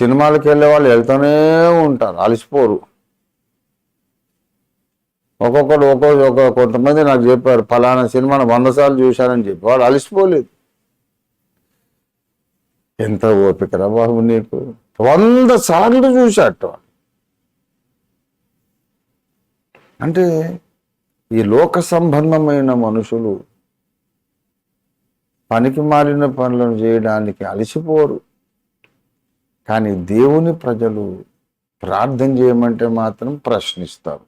సినిమాలకు వెళ్ళే వాళ్ళు వెళ్తూనే ఉంటారు అలసిపోరు. ఒక్కొక్కడు ఒక్కొక్క ఒక కొంతమంది నాకు చెప్పారు ఫలానా సినిమాను వంద సార్లు చూశారని చెప్పి. వాళ్ళు అలసిపోలేదు. ఎంత ఓపికరా బాబు నీకు? వంద సార్లు చూశాట అంటే ఈ లోక సంబంధమైన మనుషులు పనికి మారిన పనులను చేయడానికి అలసిపోరు. కానీ దేవుని ప్రజలు ప్రార్థన చేయమంటే మాత్రం ప్రశ్నిస్తారు.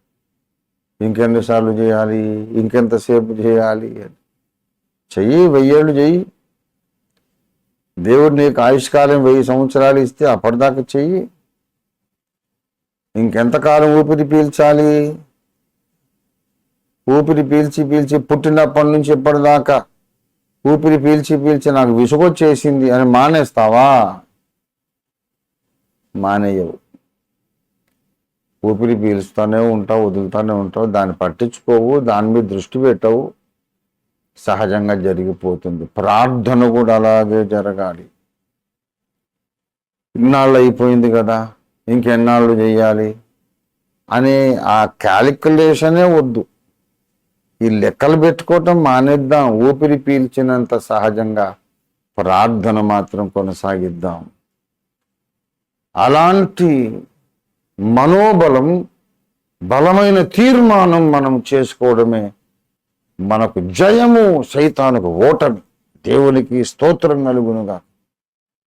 ఇంకెన్నిసార్లు చేయాలి? ఇంకెంతసేపు చేయాలి అని. చెయ్యి వెయ్యేళ్ళు చెయ్యి. దేవుడు నీకు ఆయుష్కాలం వెయ్యి సంవత్సరాలు ఇస్తే అప్పటిదాకా చెయ్యి. ఇంకెంతకాలం ఊపిరి పీల్చాలి? ఊపిరి పీల్చి పీల్చి పుట్టినప్పటి నుంచి ఇప్పటిదాకా ఊపిరి పీల్చి పీల్చి నాకు విసుగొచ్చేసింది అని మానేస్తావా? మానేయవు. ఊపిరి పీలుస్తూనే ఉంటావు వదులుతూనే ఉంటావు దాన్ని పట్టించుకోవు దాని మీద దృష్టి పెట్టవు. సహజంగా జరిగిపోతుంది. ప్రార్థన కూడా అలాగే జరగాలి. ఇన్నాళ్ళు అయిపోయింది కదా ఇంకెన్నాళ్ళు చేయాలి అనే ఆ క్యాలిక్యులేషనే వద్దు. ఈ లెక్కలు పెట్టుకోవటం మానేద్దాం ఊపిరి పీల్చినంత సహజంగా ప్రార్థన మాత్రం కొనసాగిద్దాం. అలాంటి మనోబలం బలమైన తీర్మానం మనం చేసుకోవడమే మనకు జయము సైతానికి ఓటమి. దేవునికి స్తోత్రం నలుగునుగా